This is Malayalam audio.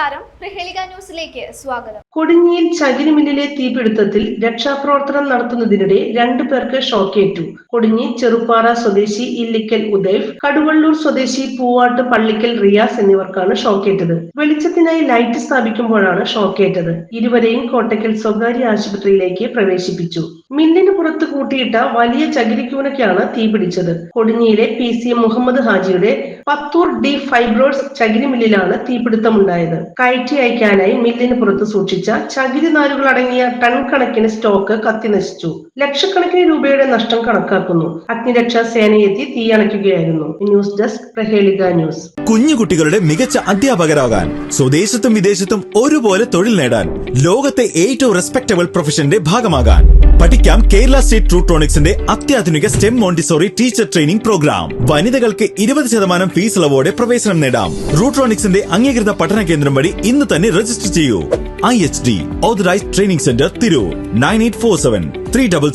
നമസ്കാരം. പ്രഹേളിക ന്യൂസിലേക്ക് സ്വാഗതം. കൊടിഞ്ഞിയിൽ ചകിരി മില്ലിലെ തീപിടുത്തത്തിൽ രക്ഷാപ്രവർത്തനം നടത്തുന്നതിനിടെ രണ്ടു പേർക്ക് ഷോക്കേറ്റു. കൊടിഞ്ഞി ചെറുപ്പാറ സ്വദേശി ഇല്ലിക്കൽ ഉദയ് കടുവള്ളൂർ സ്വദേശി പൂവാട്ട് പള്ളിക്കൽ റിയാസ് എന്നിവർക്കാണ് ഷോക്കേറ്റത്. വെളിച്ചത്തിനായി ലൈറ്റ് സ്ഥാപിക്കുമ്പോഴാണ് ഷോക്കേറ്റത്. ഇരുവരെയും കോട്ടയ്ക്കൽ സ്വകാര്യ ആശുപത്രിയിലേക്ക് പ്രവേശിപ്പിച്ചു. മില്ലിന് പുറത്ത് കൂട്ടിയിട്ട വലിയ ചകിരിക്കൂനയ്ക്കാണ് തീപിടിച്ചത്. കൊടിഞ്ഞിയിലെ പി സി മുഹമ്മദ് ഹാജിയുടെ പത്തൂർ ഡി ഫൈബ്രോഡ്സ് ചകിരി മില്ലിലാണ് തീപിടുത്തമുണ്ടായത്. കയറ്റി അയക്കാനായി മില്ലിന് പുറത്ത് സൂക്ഷിച്ച ചകിരി നാരുകൾ അടങ്ങിയ ടൺ കണക്കിന് സ്റ്റോക്ക് കത്തിനശിച്ചു ലക്ഷക്കണക്കിന് രൂപയുടെ നഷ്ടം കണക്കാക്കുന്നു. അഗ്നിരക്ഷാ സേനയെത്തി തീയണയ്ക്കുകയായിരുന്നു ന്യൂസ് ഡെസ്ക് പ്രഹേളിക ന്യൂസ്. കുഞ്ഞു കുട്ടികളുടെ മികച്ച അധ്യാപകരാകാൻ സ്വദേശത്തും വിദേശത്തും ഒരുപോലെ തൊഴിൽ നേടാൻ ലോകത്തെ ഏറ്റവും റെസ്പെക്ടബിൾ പ്രൊഫഷന്റെ ഭാഗമാകാൻ. പഠിക്കാം കേരള സ്റ്റേറ്റ് ട്രൂട്രോണിക്സിന്റെ അത്യാധുനിക STEM Montessori teacher training programme. വനിതകൾക്ക് ഇരുപത് ഫീസ് ഇളവോടെ പ്രവേശനം നേടാം. റൂട്രോണിക്സിന്റെ അംഗീകൃത പഠന കേന്ദ്രം വഴി ഇന്ന് തന്നെ രജിസ്റ്റർ ചെയ്യൂ. I H D authorised training centre Tirur nine eight four seven three double